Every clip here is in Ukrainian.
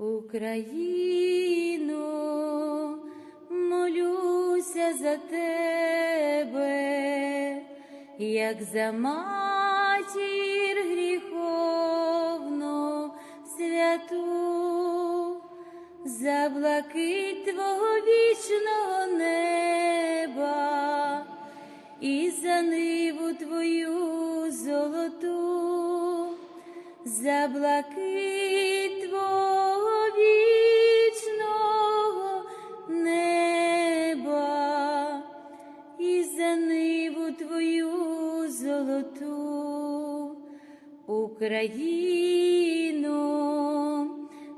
Україно, молюся за тебе, як за матір гріховну святу, за блакить твого вічного неба і за ниву твою золоту, за блакить золоту, Україно,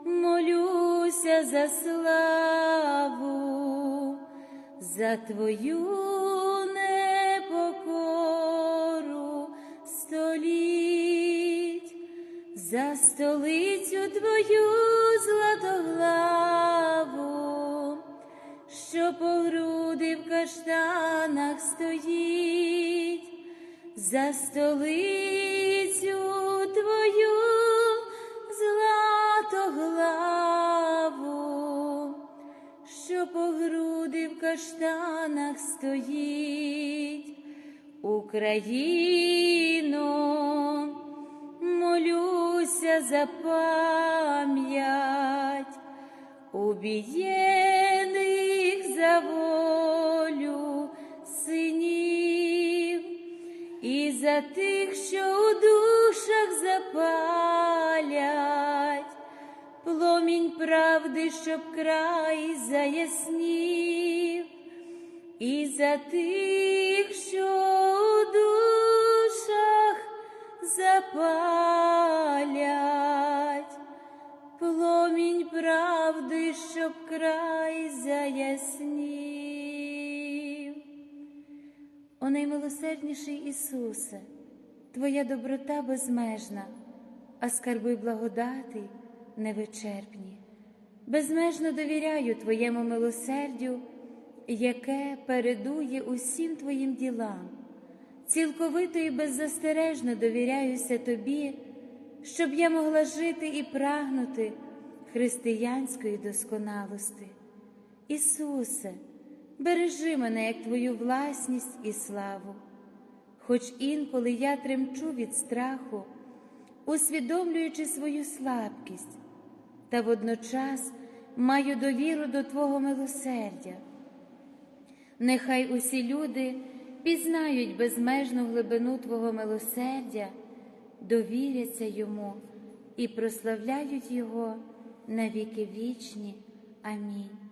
молюся за славу, за твою непокору. Століть, за столицю твою за столицю твою златоглаву, що по груди в каштанах стоїть, Україно, молюся за пам'ять убієних за волю синів за тих, що у душах запалять, пломінь правди, щоб край заяснів, і за тих, що у душах запалять, пломінь правди, щоб край заяснів. Наймилосердніший Ісусе, Твоя доброта безмежна, а скарби благодати невичерпні. Безмежно довіряю Твоєму милосердю, яке передує усім Твоїм ділам. Цілковито і беззастережно довіряюся Тобі, щоб я могла жити і прагнути християнської досконалости. Ісусе, бережи мене як Твою власність і славу, хоч інколи я тремчу від страху, усвідомлюючи свою слабкість, та водночас маю довіру до Твого милосердя. Нехай усі люди пізнають безмежну глибину Твого милосердя, довіряться йому і прославляють Його на віки вічні. Амінь.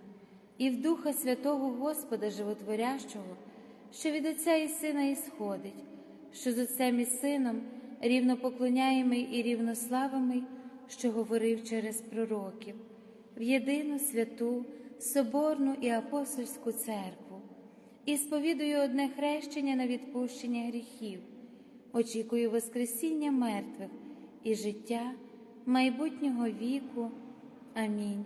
І в Духа Святого Господа Животворящого, що від Отця і Сина ісходить, що з Отцем і Сином рівно поклоняємий і рівнославимий, що говорив через пророків, в єдину святу, Соборну і апостольську церкву, і сповідую одне хрещення на відпущення гріхів, очікую Воскресіння мертвих і життя майбутнього віку. Амінь.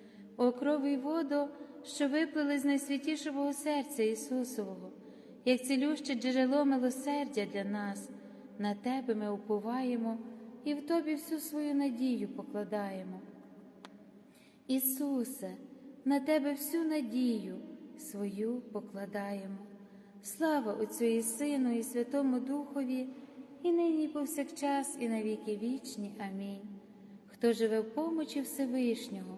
О крови й водо, що виплили з найсвятішого серця Ісусового, як цілюще джерело милосердя для нас, на Тебе ми уповаємо і в Тобі всю свою надію покладаємо. Ісусе, на Тебе всю надію свою покладаємо. Слава Отцю і Сину, і Святому Духові, і нині, і повсякчас, і на віки вічні. Амінь. Хто живе в помочі Всевишнього,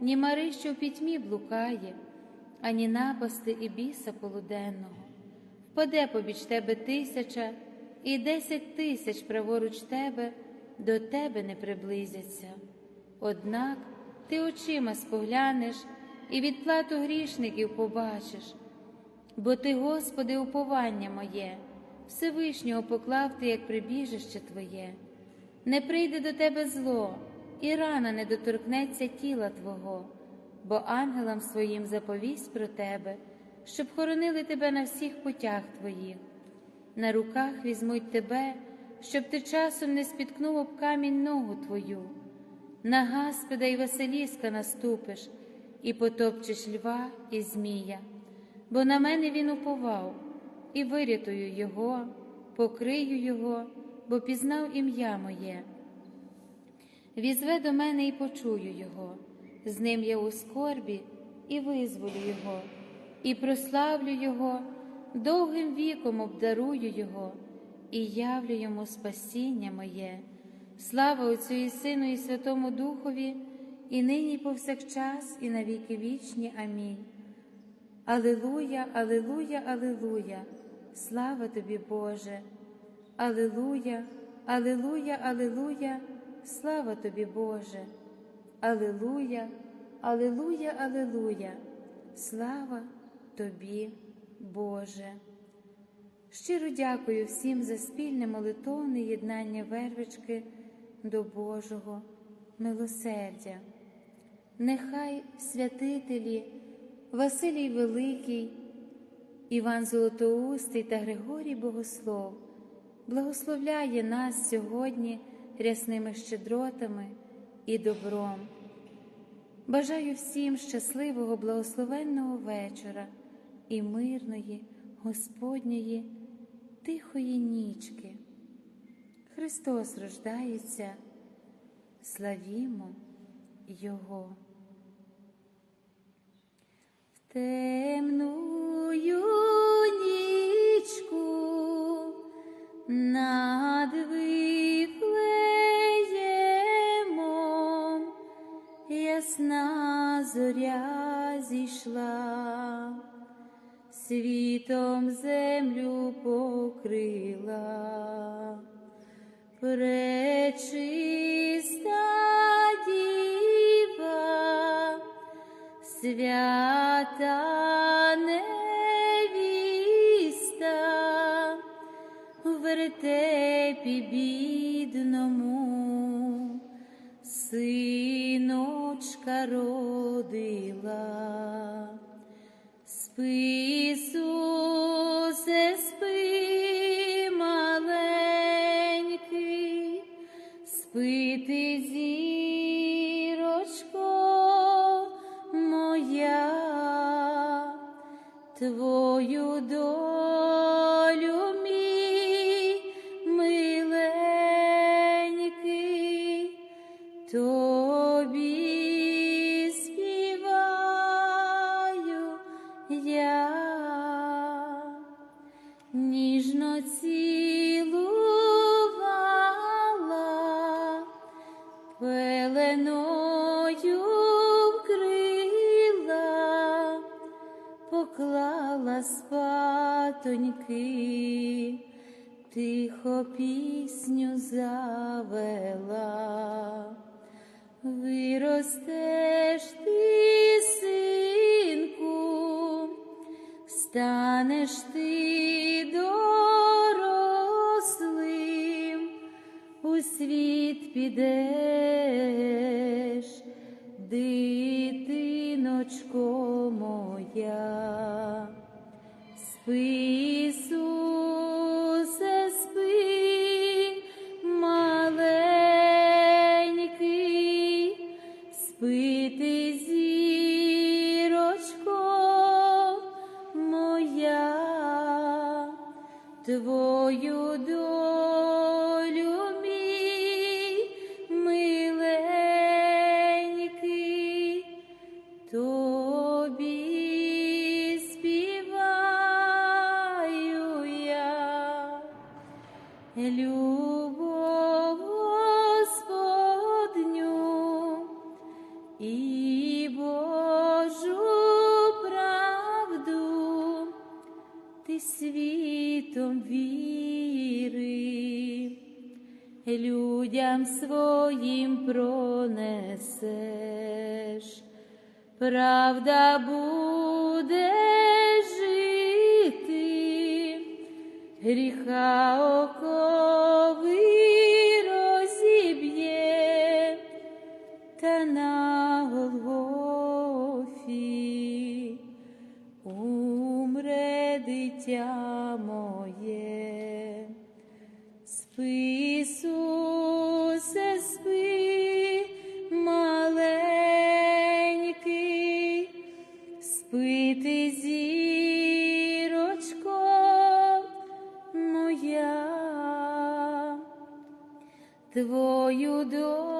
ні мари, що в пітьмі блукає, ані напасти і біса полуденного. Впаде побіч тебе тисяча, і десять тисяч праворуч тебе до тебе не приблизяться. Однак ти очима споглянеш і відплату грішників побачиш. Бо ти, Господи, уповання моє, Всевишнього поклав ти, як прибіжище Твоє, не прийде до тебе зло, і рана не доторкнеться тіла Твого, бо ангелам своїм заповість про тебе, щоб хоронили тебе на всіх путях Твоїх. На руках візьмуть тебе, щоб ти часом не спіткнув об камінь ногу Твою, на Гаспеда і Василіска наступиш, і потопчеш льва і змія бо на мене він уповав, і вирятую його, покрию його, бо пізнав ім'я моє. Візве до мене і почую його, з ним я у скорбі і визволю Його, і прославлю Його, довгим віком обдарую Його, і явлю йому спасіння моє, слава Отцю і Сину, і Святому Духові, і нині, і повсякчас, і на віки вічні. Амінь. Алилуя, Алилуя, Алилуя, слава тобі, Боже, Алилуя, Алилуя, Алилуя, слава тобі, Боже, Алилуя, Алилуя, Алилуя, слава тобі, Боже. Щиро дякую всім за спільне молитовне єднання вервички до Божого милосердя. Нехай святителі Василій Великий, Іван Золотоустий та Григорій Богослов благословляє нас сьогодні рясними щедротами і добром. Бажаю всім щасливого, благословенного вечора і мирної, Господньої, тихої нічки. Христос рождається, славімо Його. В темную нічку над ясна зоря зійшла, світом землю покрила. Пречиста діва, свята невіста, вертепі бідному синочка родила. Спи, Ісусе, спи, маленький, спи ти, зірочко моя, твою долю тихо пісню завела. Виростеш ти, синку, станеш ти дорослим, у світ підеш, дитиночко моя. Спи, спи світом віри, людям своїм пронесеш, правда буде жити, гріха окови моя, твою долю